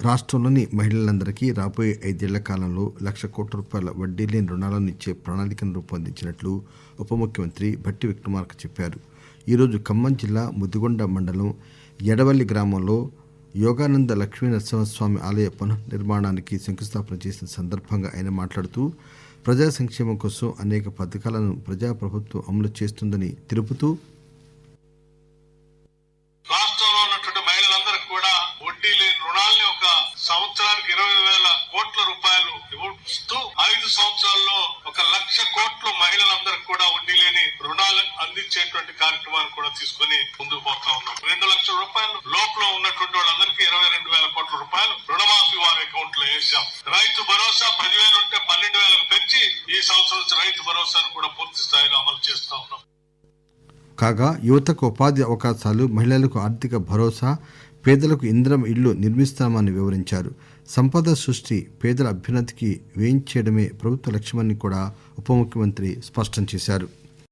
రాష్ట్రంలోని మహిళలందరికీ రాబోయే ఐదేళ్ళ కాలంలో లక్ష కోట్ల రూపాయల వడ్డీ లేని రుణాలను ఇచ్చే ప్రణాళికను రూపొందించినట్లు ఉప ముఖ్యమంత్రి భట్టి విక్రమార్క చెప్పారు. ఈరోజు ఖమ్మం జిల్లా ముదిగొండ మండలం ఎడవల్లి గ్రామంలో యోగానంద లక్ష్మీ నరసింహస్వామి ఆలయ పునర్నిర్మాణానికి శంకుస్థాపన చేసిన సందర్భంగా ఆయన మాట్లాడుతూ ప్రజా సంక్షేమం కోసం అనేక పథకాలను ప్రజాప్రభుత్వం అమలు చేస్తుందని తెలుపుతూ రాష్ట్రంలో ఉన్నటువంటి మహిళలందరికీ కూడా వడ్డీ లేని రుణాల్ని ఒక సంవత్సరానికి ఇరవై వేల కోట్ల రూపాయలు ఇస్తూ ఐదు సంవత్సరాల్లో ఒక లక్ష కోట్లు మహిళలందరికీ కూడా వడ్డీ లేని రుణాలు అందించేటువంటి కార్యక్రమాన్ని కూడా తీసుకొని ముందుకు పోతా ఉన్నాం. రెండు లక్షల రూపాయలు లోపల ఉన్నటువంటి వాళ్ళందరికీ ఇరవై రెండు వేల కోట్ల రూపాయలు రుణమాఫీ వారి అకౌంట్లో వేసాం రైతు భరోసా పదివేలు ఉంటే పన్నెండు వేలకు పెంచి ఈ సంవత్సరం నుంచి రైతు భరోసాను కూడా పూర్తి స్థాయిలో అమలు చేస్తాం. కాగా యువతకు ఉపాధి అవకాశాలు మహిళలకు ఆర్థిక భరోసా పేదలకు ఇంద్రం ఇళ్ళు నిర్మిస్తామని వివరించారు. సంపద సృష్టి పేదల అభ్యున్నతికి వేయించేయడమే ప్రభుత్వ లక్ష్యమని కూడా ఉప ముఖ్యమంత్రి స్పష్టం చేశారు.